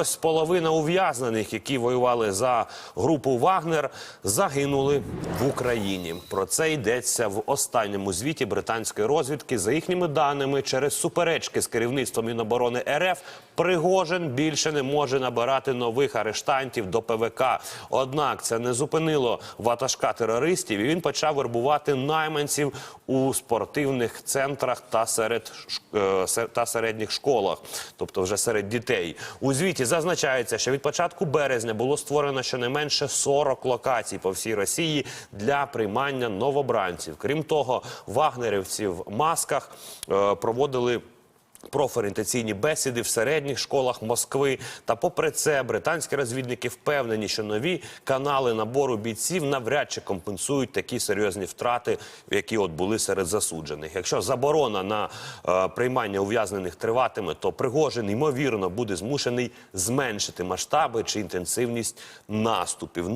Ось половина ув'язнених, які воювали за групу Вагнер, загинули в Україні. Про це йдеться в останньому звіті британської розвідки. За їхніми даними, через суперечки з керівництвом Міноборони РФ Пригожин більше не може набирати нових арештантів до ПВК. Однак це не зупинило ватажка терористів, і він почав вербувати найманців у спортивних центрах та серед е, та середніх школах, тобто вже серед дітей. У звіті зазначається, що від початку березня було створено щонайменше 40 локацій по всій Росії для приймання новобранців. Крім того, вагнерівці в масках е, проводили. Профорієнтаційні бесіди в середніх школах Москви. Та попри це, британські розвідники впевнені, що нові канали набору бійців навряд чи компенсують такі серйозні втрати, які от були серед засуджених. Якщо заборона на е, приймання ув'язнених триватиме, то Пригожин ймовірно буде змушений зменшити масштаби чи інтенсивність наступів.